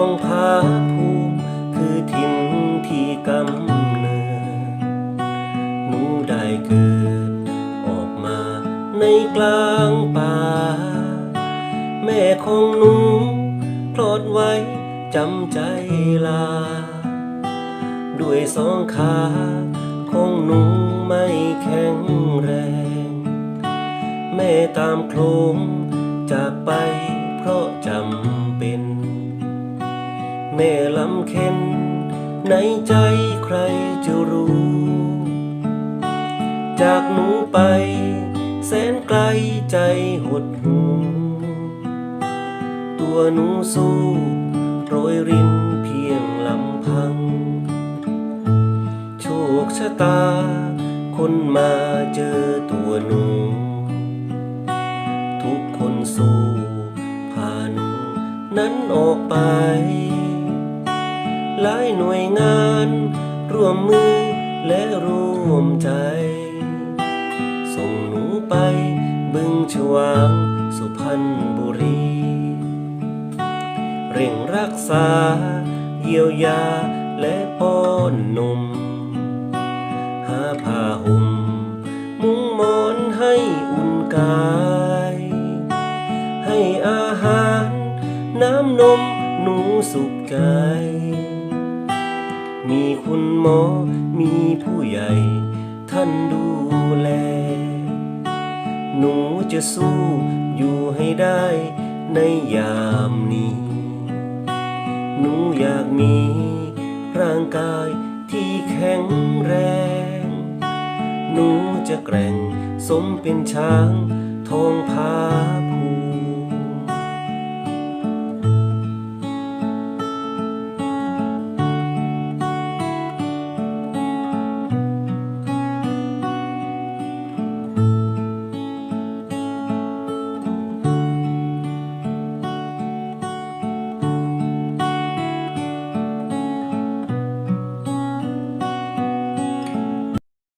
องผาภูมิคือถิ่นที่กำเนิดหนูได้เกิดออกมาในกลางป่า แม่ของหนูพลอดไว้จำใจลา ด้วยสองขาของหนูไม่แข็งแรง แม่ตามโคลงจากไปเพราะจำเป็น แม่ลำเค็นในใจใครจะรู้ จากหนูไป แสนไกลใจหดหูตัวหนูสู้โรยรินเพียงลำพัง โชคชะตา คนมาเจอตัวหนู ทุกคนสู้พานนั้นออกไป หลายหน่วยงาน ร่วมมือและร่วมใจ ส่งหนูไปบึงฉวางสุพรรณบุรี เร่งรักษา เยียวยาและป้อนนม หาผ้าห่มมุ้งมอนให้อุ่นกาย ให้อาหารน้ำนมหนูสุขใจ มอมีผู้ใหญ่ ท่านดูแล หนูจะสู้อยู่ให้ได้ในยามนี้ หนูอยากมีร่างกายที่แข็งแรง หนูจะแกร่งสมเป็นช้างทองผาภู